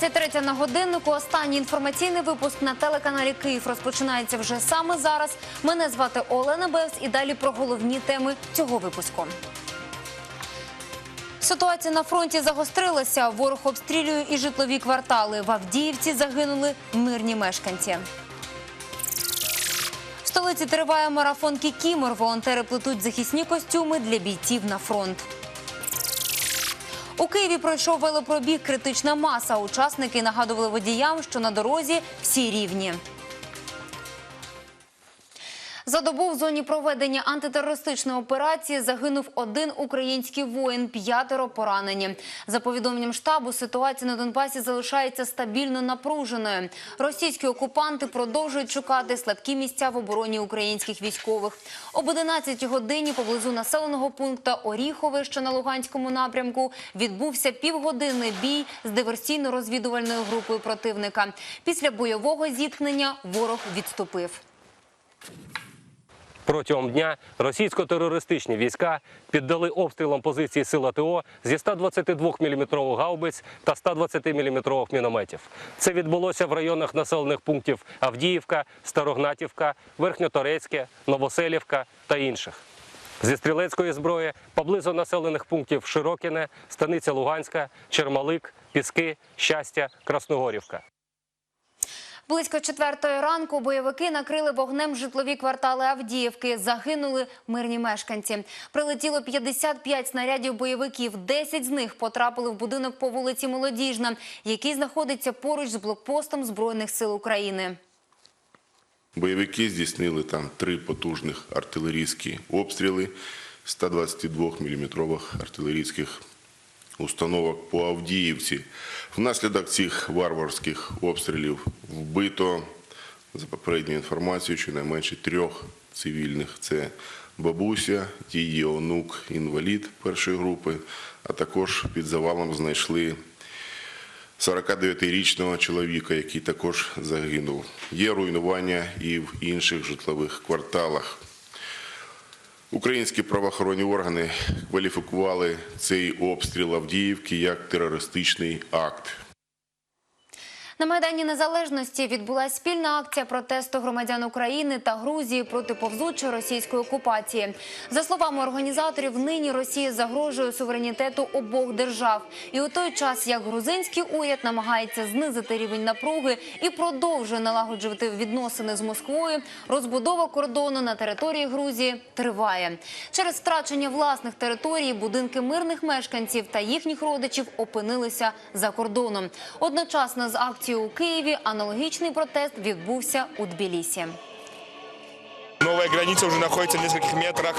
23 на годиннику. Останній інформаційний випуск на телеканалі Київ розпочинається вже саме зараз. Мене звати Олена Бевс і далі про головні теми цього випуску. Ситуація на фронті загострилася. Ворог обстрілює і житлові квартали. В Авдіївці загинули мирні мешканці. В столиці триває марафон Кікімор. Волонтери плетуть захисні костюми для бійців на фронт. У Києві пройшов велопробіг критична маса. Учасники нагадували водіям, що на дорозі всі рівні. За добу в зоні проведення антитерористичної операції загинув один український воїн, п'ятеро поранені. За повідомленням штабу, ситуація на Донбасі залишається стабільно напруженою. Російські окупанти продовжують шукати слабкі місця в обороні українських військових. Об 11 годині поблизу населеного пункту Оріхове, що на Луганському напрямку, відбувся півгодинний бій з диверсійно-розвідувальною групою противника. Після бойового зіткнення ворог відступив. Протягом дня російсько-терористичні війська піддали обстрілам позиції сил АТО зі 122-мм гаубиць та 120-мм мінометів. Це відбулося в районах населених пунктів Авдіївка, Старогнатівка, Верхньоторецьке, Новоселівка та інших. Зі стрілецької зброї поблизу населених пунктів Широкіне, Станиця Луганська, Чермалик, Піски, Щастя, Красногорівка. Близько четвертої ранку бойовики накрили вогнем житлові квартали Авдіївки. Загинули мирні мешканці. Прилетіло 55 снарядів бойовиків. 10 з них потрапили в будинок по вулиці Молодіжна, який знаходиться поруч з блокпостом Збройних сил України. Бойовики здійснили там три потужних артилерійські обстріли 122-мм артилерійських установок по Авдіївці. Внаслідок цих варварських обстрілів вбито, за попередньою інформацією, щонайменше трьох цивільних. Це бабуся, її онук, інвалід першої групи, а також під завалом знайшли 49-річного чоловіка, який також загинув. Є руйнування і в інших житлових кварталах. Українські правоохоронні органи кваліфікували цей обстріл Авдіївки як терористичний акт. На Майдані Незалежності відбулася спільна акція протесту громадян України та Грузії проти повзучої російської окупації. За словами організаторів, нині Росія загрожує суверенітету обох держав. І у той час, як грузинський уряд намагається знизити рівень напруги і продовжує налагоджувати відносини з Москвою, розбудова кордону на території Грузії триває. Через втрачення власних територій будинки мирних мешканців та їхніх родичів опинилися за кордоном. Одночасно з акцією у Києві аналогічний протест відбувся у Тбілісі. Новая граница уже находится в нескольких метрах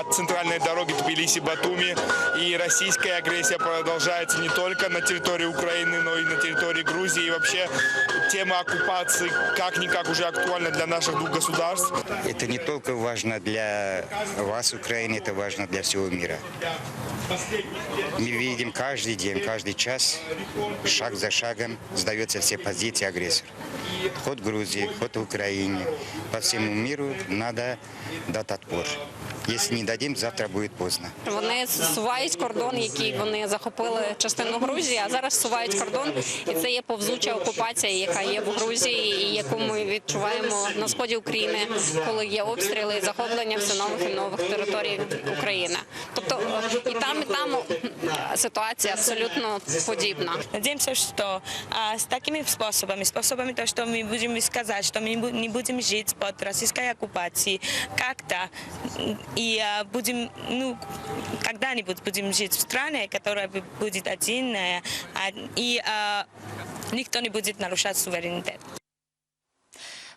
от центральной дороги Тбилиси-Батуми. И российская агрессия продолжается не только на территории Украины, но и на территории Грузии. И вообще тема оккупации как-никак уже актуальна для наших двух государств. Это не только важно для вас, Украины, это важно для всего мира. Мы видим каждый день, каждый час, шаг за шагом сдаются все позиции агрессора. Хоть в Грузии, хоть в Украине, по всему миру надо дать отпор. Если не дадим, завтра будет поздно. Вони сувають кордон, який вони захопили частину Грузії, а зараз сувають кордон, і це є повзуча окупація, яка є в Грузії, і яку ми відчуваємо на сході України, коли є обстріли і захоплення все нових і нових територій України. Тобто і там, і там ситуація абсолютно подібна. Что а, с такими способами, способами то, что мы будем сказать, что мы не бу- не будем жить под российской оккупацией, как-то м, и будем, ну, когда-нибудь будем жить в стране, которая бу- будет отдельная, и а, никто не будет нарушать суверенитет.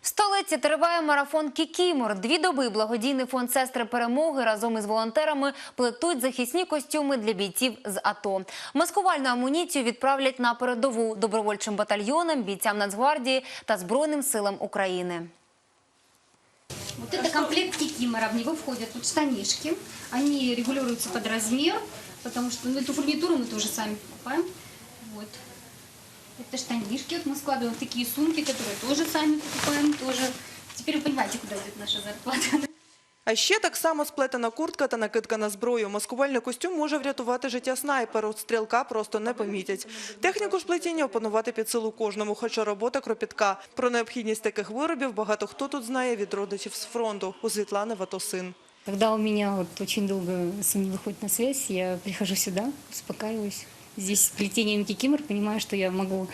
В столиці триває марафон Кікімор. Дві доби благодійний фонд сестри перемоги разом із волонтерами плетуть захисні костюми для бійців з АТО. Маскувальну амуніцію відправлять на передову добровольчим батальйонам, бійцям Нацгвардії та Збройним силам України. Вот это комплект кикимора. В него входят тут штанишки. Они регулируются под размер, потому что ну, эту фурнитуру мы тоже сами покупаем. Вот. Это штанишки. Вот мы складываем в такие сумки, которые тоже сами покупаем. Тоже. Теперь вы понимаете, куда идет наша зарплата. А ще так само сплетена куртка та накидка на зброю. Маскувальний костюм може врятувати життя снайперу. Стрілка просто не помітять. Техніку ж плетіння опанувати під силу кожному, хоча робота кропітка. Про необхідність таких виробів багато хто тут знає від родичів з фронту. У Світлани Ватосин. Когда у меня вот очень долго сын не выходит на связь, я прихожу сюда, успокаиваюсь. Здесь плетением кикимор понимаю, что я могу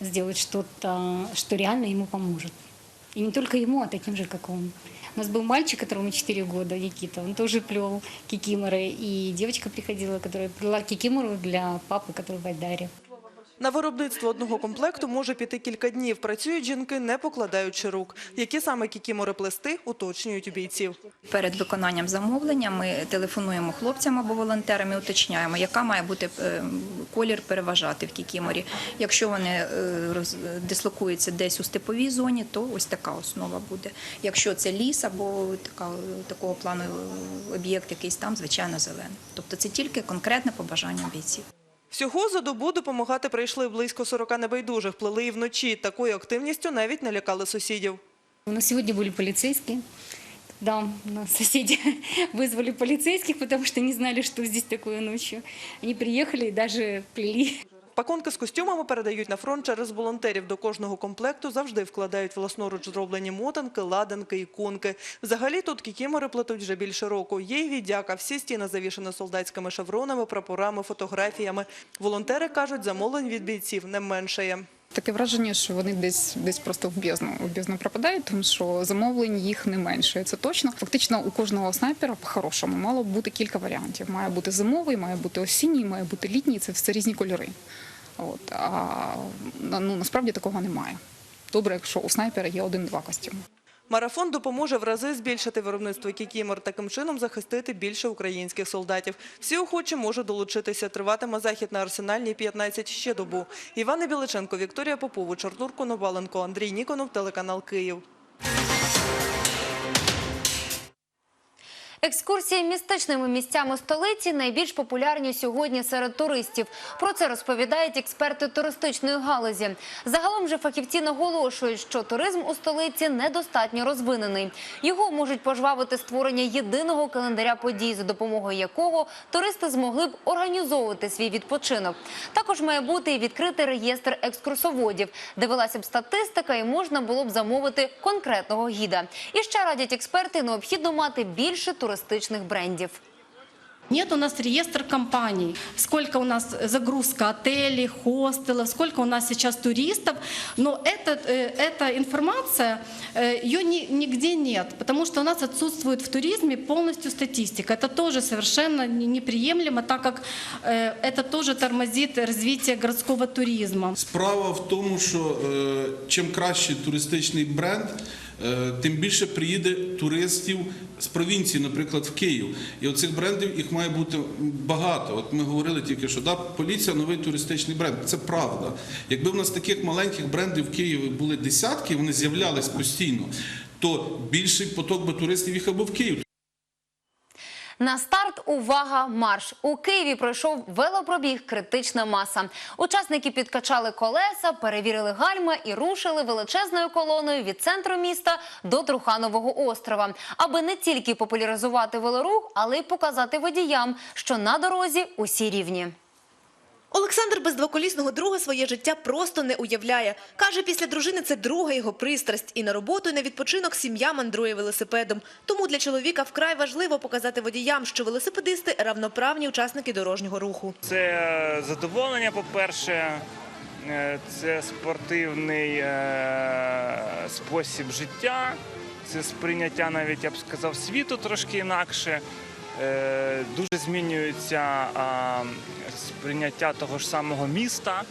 сделать что-то, что реально ему поможет. И не только ему, а таким же, как он. У нас был мальчик, которому 4 года, Никита, он тоже плел кикиморы. И девочка приходила, которая плела кикимору для папы, который в Айдаре. На виробництво одного комплекту може піти кілька днів. Працюють жінки, не покладаючи рук. Які саме кікімори плести, уточнюють у бійців. Перед виконанням замовлення ми телефонуємо хлопцям або волонтерам і уточняємо, яка має бути е, колір переважати в кікіморі. Якщо вони е, дислокуються десь у степовій зоні, то ось така основа буде. Якщо це ліс або такого плану е, об'єкт якийсь там, звичайно, зелений. Тобто це тільки конкретне побажання бійців. Всього за добу допомагати прийшли близько 40 небайдужих. Плели і вночі. Такою активністю навіть налякали сусідів. У нас сьогодні були поліцейські. Да, нас соседи вызвали полицейских, потому что не знали, что здесь такое ночью. Они приехали и даже плели. Пакунки з костюмами передають на фронт через волонтерів. До кожного комплекту завжди вкладають власноруч зроблені мотанки, ладанки, іконки. Взагалі тут кікімори плетуть вже більше року. Є й віддяка. Всі стіни завішані солдатськими шевронами, прапорами, фотографіями. Волонтери кажуть, замовлень від бійців не меншає. Таке враження, що вони десь десь просто в бездну, в бездну пропадають, тому що замовлень їх не менше. Це точно. Фактично у кожного снайпера по-хорошому мало бути кілька варіантів. Має бути зимовий, має бути осінній, має бути літній. Це все різні кольори. От а ну насправді такого немає. Добре, якщо у снайпера є один-два костюми. Марафон допоможе в рази збільшити виробництво кікімор, таким чином захистити більше українських солдатів. Всі охочі можуть долучитися. Триватиме захід на Арсенальній 15 ще добу. Івана Біличенко, Вікторія Попович, Артур Коноваленко, Андрій Ніконов, телеканал Київ. Екскурсії містичними місцями столиці найбільш популярні сьогодні серед туристів. Про це розповідають експерти туристичної галузі. Загалом же фахівці наголошують, що туризм у столиці недостатньо розвинений. Його можуть пожвавити створення єдиного календаря подій, за допомогою якого туристи змогли б організовувати свій відпочинок. Також має бути і відкритий реєстр екскурсоводів, де велася б статистика і можна було б замовити конкретного гіда. І ще радять експерти, необхідно мати більше туристичних брендів. Нет у нас реестр компаний. Сколько у нас загрузка отелей, хостелов, сколько у нас сейчас туристов. Но это, э, эта информация, э, ее ни- нигде нет, потому что у нас отсутствует в туризме полностью статистика. Это тоже совершенно не- неприемлемо, так как э, это тоже тормозит развитие городского туризма. Справа в тому, що е, чим кращий туристичний бренд, е, тим більше приїде туристів з провінції, наприклад, в Київ. І оцих брендів їх має бути багато. От ми говорили тільки, що да, поліція новий туристичний бренд. Це правда. Якби в нас таких маленьких брендів в Києві були десятки, вони з'являлись постійно, то більший поток би туристів їхав би в Київ. На старт увага марш у Києві пройшов велопробіг критична маса. Учасники підкачали колеса, перевірили гальма і рушили величезною колоною від центру міста до Труханового острова, аби не тільки популяризувати велорух, але й показати водіям, що на дорозі усі рівні. Олександр без двоколісного друга своє життя просто не уявляє. Каже, після дружини це друга його пристрасть. І на роботу, і на відпочинок сім'я мандрує велосипедом. Тому для чоловіка вкрай важливо показати водіям, що велосипедисти – равноправні учасники дорожнього руху. Це задоволення, по-перше, е, це спортивний е, спосіб життя, це сприйняття навіть, я б сказав, світу трошки інакше. Е, Дуже змінюється сприйняття того ж самого міста,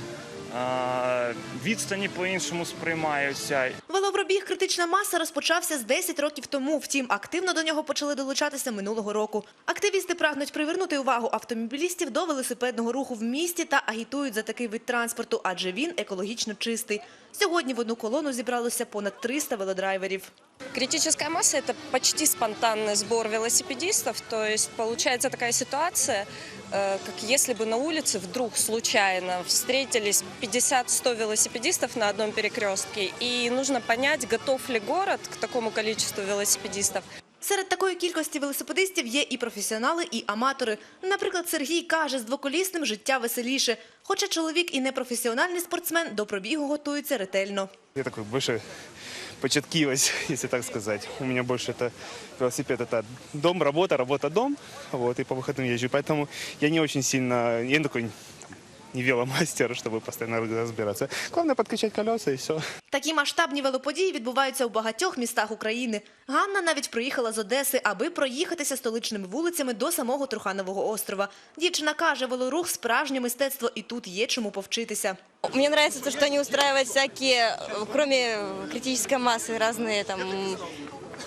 відстані по-іншому сприймаються. Велопробіг «Критична маса» розпочався з 10 років тому. Втім, активно до нього почали долучатися минулого року. Активісти прагнуть привернути увагу автомобілістів до велосипедного руху в місті та агітують за такий вид транспорту, адже він екологічно чистий. Сьогодні в одну колону зібралося понад 300 велодрайверів. Критическая масса – это почти спонтанный сбор велосипедистов. То есть получается такая ситуация, э, как если бы на улице вдруг случайно встретились 50-100 велосипедистов на одном перекрестке, и нужно понять, готов ли город к такому количеству велосипедистов. Серед такої кількості велосипедистів є і професіонали, і аматори. Наприклад, Сергій каже, з двоколісним життя веселіше. Хоча чоловік і не професіональний спортсмен, до пробігу готується ретельно. Я такой больше початкивость, если так сказать. У меня больше это велосипед, это дом, работа, работа, дом. Вот, и по выходным езжу. Поэтому я не очень сильно, я не такой не веломастер, чтобы постоянно разбираться. Главное подкачать колеса и все. Такі масштабні велоподії відбуваються у багатьох містах України. Ганна навіть приїхала з Одеси, аби проїхатися столичними вулицями до самого Труханового острова. Дівчина каже, велорух – справжнє мистецтво, і тут є чому повчитися. Мне нравится то, что они устраивают всякие, кроме критической массы, разные там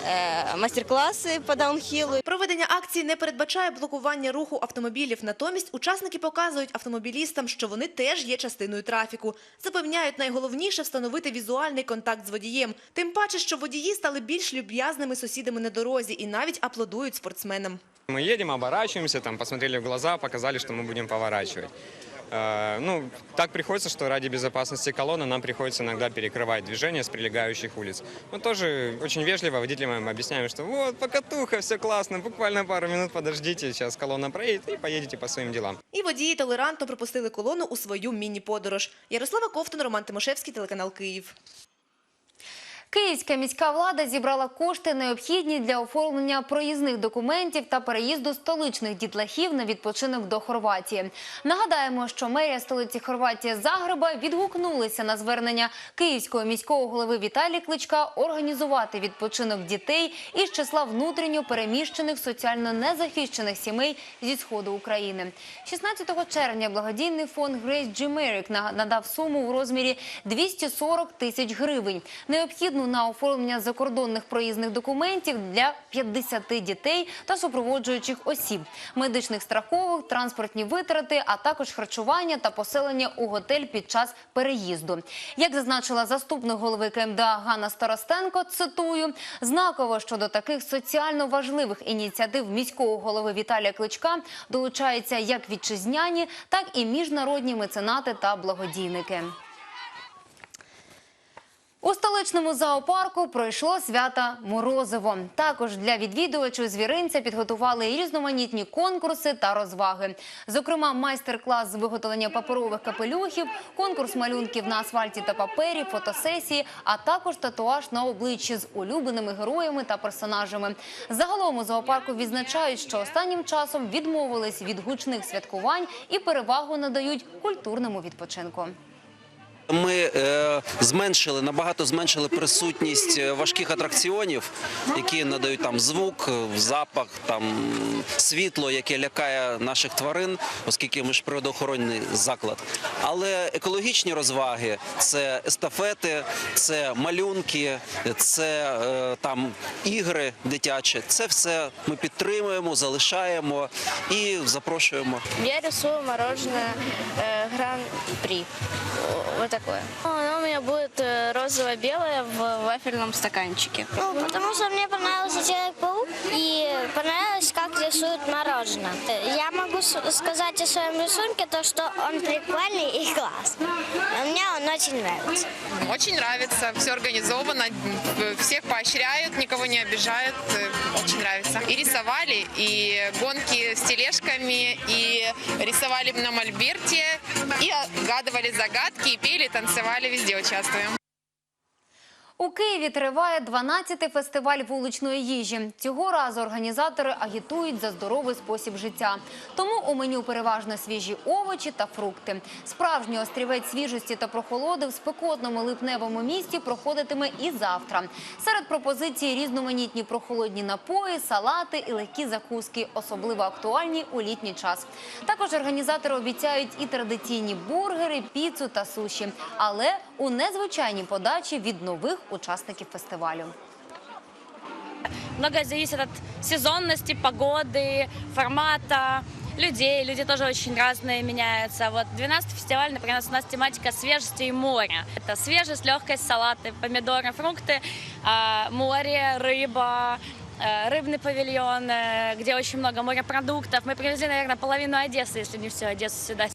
э, Мастер-класи по даунхілу. Проведення акції не передбачає блокування руху автомобілів. Натомість учасники показують автомобілістам, що вони теж є частиною трафіку. Запевняють, найголовніше встановити візуальний контакт з водієм. Тим паче, що водії стали більш люб'язними сусідами на дорозі і навіть аплодують спортсменам. Мы едем, оборачиваемся, там посмотрели в глаза, показали, что мы будем поворачивать. Э, Ну, так приходится, что ради безопасности колонны нам приходится иногда перекрывать движение с прилегающих улиц. Мы тоже очень вежливо водителям объясняем, что вот, покатуха, все классно, буквально пару минут подождите, сейчас колонна проедет и поедете по своим делам. І водії толерантно пропустили колону у свою міні-подорож. Ярослава Ковтун, Роман Тимошевський, телеканал Київ. Київська міська влада зібрала кошти, необхідні для оформлення проїзних документів та переїзду столичних дітлахів на відпочинок до Хорватії. Нагадаємо, що мерія столиці Хорватії Загреба відгукнулися на звернення київського міського голови Віталія Кличка організувати відпочинок дітей із числа внутрішньо переміщених соціально незахищених сімей зі сходу України. 16 червня благодійний фонд. Merrick на- надав суму у розмірі 240 тисяч гривень. Необхідну на оформлення закордонних проїзних документів для 50 дітей та супроводжуючих осіб, медичних страховок, транспортні витрати, а також харчування та поселення у готель під час переїзду. Як зазначила заступник голови КМДА Ганна Старостенко, цитую, знаково, що до таких соціально важливих ініціатив міського голови Віталія Кличка долучаються як вітчизняні, так і міжнародні меценати та благодійники. У столичному зоопарку пройшло свята Морозиво. Також для відвідувачів звіринця підготували і різноманітні конкурси та розваги. Зокрема, майстер-клас з виготовлення паперових капелюхів, конкурс малюнків на асфальті та папері, фотосесії, а також татуаж на обличчі з улюбленими героями та персонажами. Загалом у зоопарку відзначають, що останнім часом відмовились від гучних святкувань і перевагу надають культурному відпочинку. Ми е, зменшили набагато зменшили присутність е, важких атракціонів, які надають там звук, запах, там світло, яке лякає наших тварин, оскільки ми ж природоохоронний заклад. Але екологічні розваги це естафети, це малюнки, це е, там ігри дитячі. Це все ми підтримуємо, залишаємо і запрошуємо. Я рисую мороженое Гран-при. Вот такое. Оно у меня будет э, розово-белое в вафельном стаканчике. Ну, потому что мне понравился Человек-паук и понравилось, как рисуют мороженое. Я могу сказать о своем рисунке то, что он прикольный и классный. Мне он очень нравится. Очень нравится, все организовано, всех поощряют, никого не обижают, э, очень нравится. И рисовали, и гонки с тележками, и рисовали на мольберте, и отгадывали загадки, и пели, танцевали, везде участвуем. У Києві триває 12-й фестиваль вуличної їжі. Цього разу організатори агітують за здоровий спосіб життя. Тому у меню переважно свіжі овочі та фрукти. Справжній острівець свіжості та прохолоди в спекотному липневому місті проходитиме і завтра. Серед пропозицій різноманітні прохолодні напої, салати і легкі закуски, особливо актуальні у літній час. Також організатори обіцяють і традиційні бургери, піцу та суші, але у незвичайній подачі від нових учасників фестивалю. Многое зависит от сезонности, погоды, формата, людей. Люди тоже очень разные меняются. Вот 12 фестиваль, например, у нас тематика свежести и моря. Это свежесть, легкость, салаты, помидоры, фрукты, а, море, рыба, э, рыбный павильон, э, где очень много морепродуктов. Мы привезли, наверное, половину Одессы, если не всю Одессу сюда.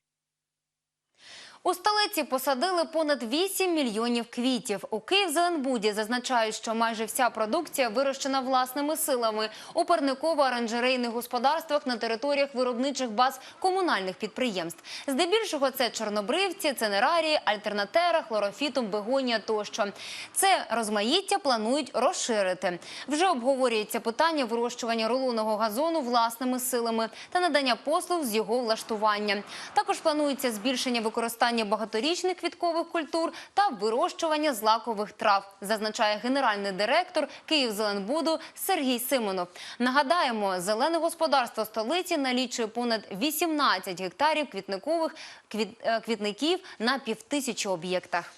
У столиці посадили понад 8 мільйонів квітів. У Київзеленбуді зазначають, що майже вся продукція вирощена власними силами у парниково-оранжерейних господарствах на територіях виробничих баз комунальних підприємств. Здебільшого це чорнобривці, ценерарії, альтернатера, хлорофітум, бегонія тощо. Це розмаїття планують розширити. Вже обговорюється питання вирощування рулонного газону власними силами та надання послуг з його влаштування. Також планується збільшення використання багаторічних квіткових культур та вирощування злакових трав, зазначає генеральний директор Київзеленбуду Сергій Симонов. Нагадаємо, зелене господарство столиці налічує понад 18 гектарів квітникових квіт- е, квітників на півтисячі об'єктах.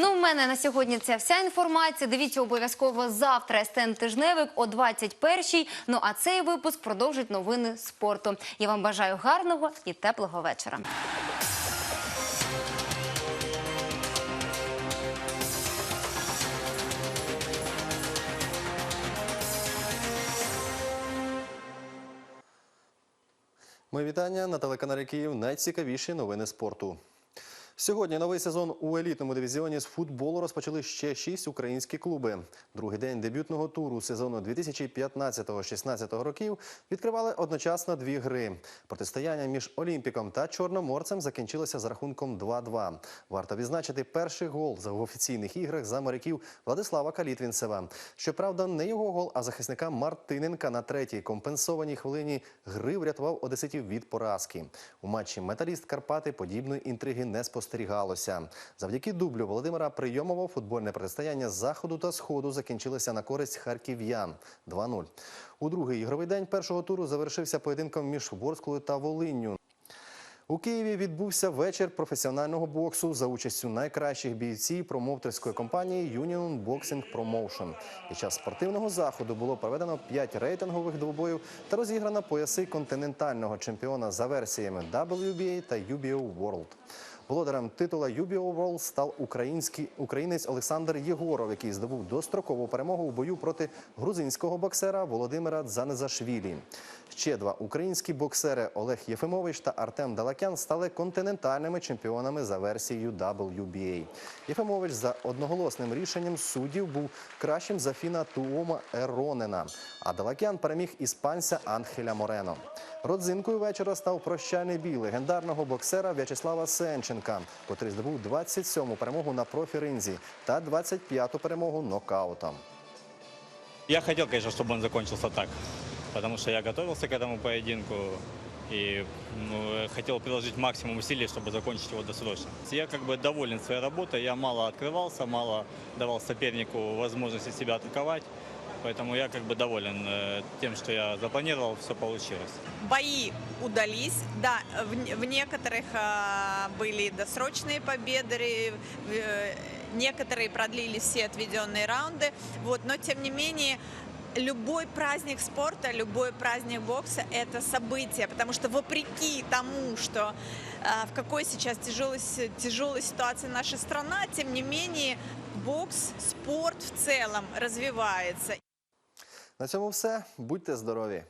Ну, в мене на сьогодні це вся інформація. Дивіться обов'язково завтра СТН Тижневик о 21-й. Ну а цей випуск продовжить новини спорту. Я вам бажаю гарного і теплого вечора. Ми вітання на телеканалі Київ. Найцікавіші новини спорту. Сьогодні новий сезон у елітному дивізіоні з футболу розпочали ще шість українські клуби. Другий день дебютного туру сезону 2015-16 років відкривали одночасно дві гри. Протистояння між Олімпіком та Чорноморцем закінчилося з рахунком 2-2. Варто відзначити перший гол в офіційних іграх за моряків Владислава Калітвінцева. Щоправда, не його гол, а захисника Мартиненка на третій компенсованій хвилині гри врятував одеситів від поразки. У матчі Металіст Карпати подібної інтриги не спостерігалося. Завдяки дублю Володимира Прийомова футбольне протистояння заходу та сходу закінчилося на користь харків'ян 2-0. У другий ігровий день першого туру завершився поєдинком між Ворсклою та Волинню. У Києві відбувся вечір професіонального боксу за участю найкращих бійців промоутерської компанії Union Boxing Promotion. Під час спортивного заходу було проведено 5 рейтингових двобоїв та розіграно пояси континентального чемпіона за версіями WBA та UBO World. Володарем титула UBO World став український українець Олександр Єгоров, який здобув дострокову перемогу у бою проти грузинського боксера Володимира Дзанезашвілі. Ще два українські боксери Олег Єфимович та Артем Далакян стали континентальними чемпіонами за версією WBA. Єфимович за одноголосним рішенням суддів був кращим за фіна Туома Еронена, а Далакян переміг іспанця Анхеля Морено. Родзинкою вечора став прощальний бій легендарного боксера В'ячеслава Сенченка, котрий здобув 27-му перемогу на профі-ринзі та 25-ту перемогу нокаутом. Я хотел, конечно, чтобы он закончился так, потому что я готовился к этому поединку и ну, хотел приложить максимум усилий, чтобы закончить его досрочно. Я как бы доволен своей работой, я мало открывался, мало давал сопернику возможности себя атаковать, поэтому я как бы доволен э, тем, что я запланировал, все получилось. Бои удались, да, в, в некоторых а, были досрочные победы, э, некоторые продлились все отведенные раунды, вот, но тем не менее любой праздник спорта, любой праздник бокса – это событие, потому что вопреки тому, что э, в какой сейчас тяжелой, тяжелой ситуации наша страна, тем не менее бокс, спорт в целом развивается. На цьому все. Будьте здорові!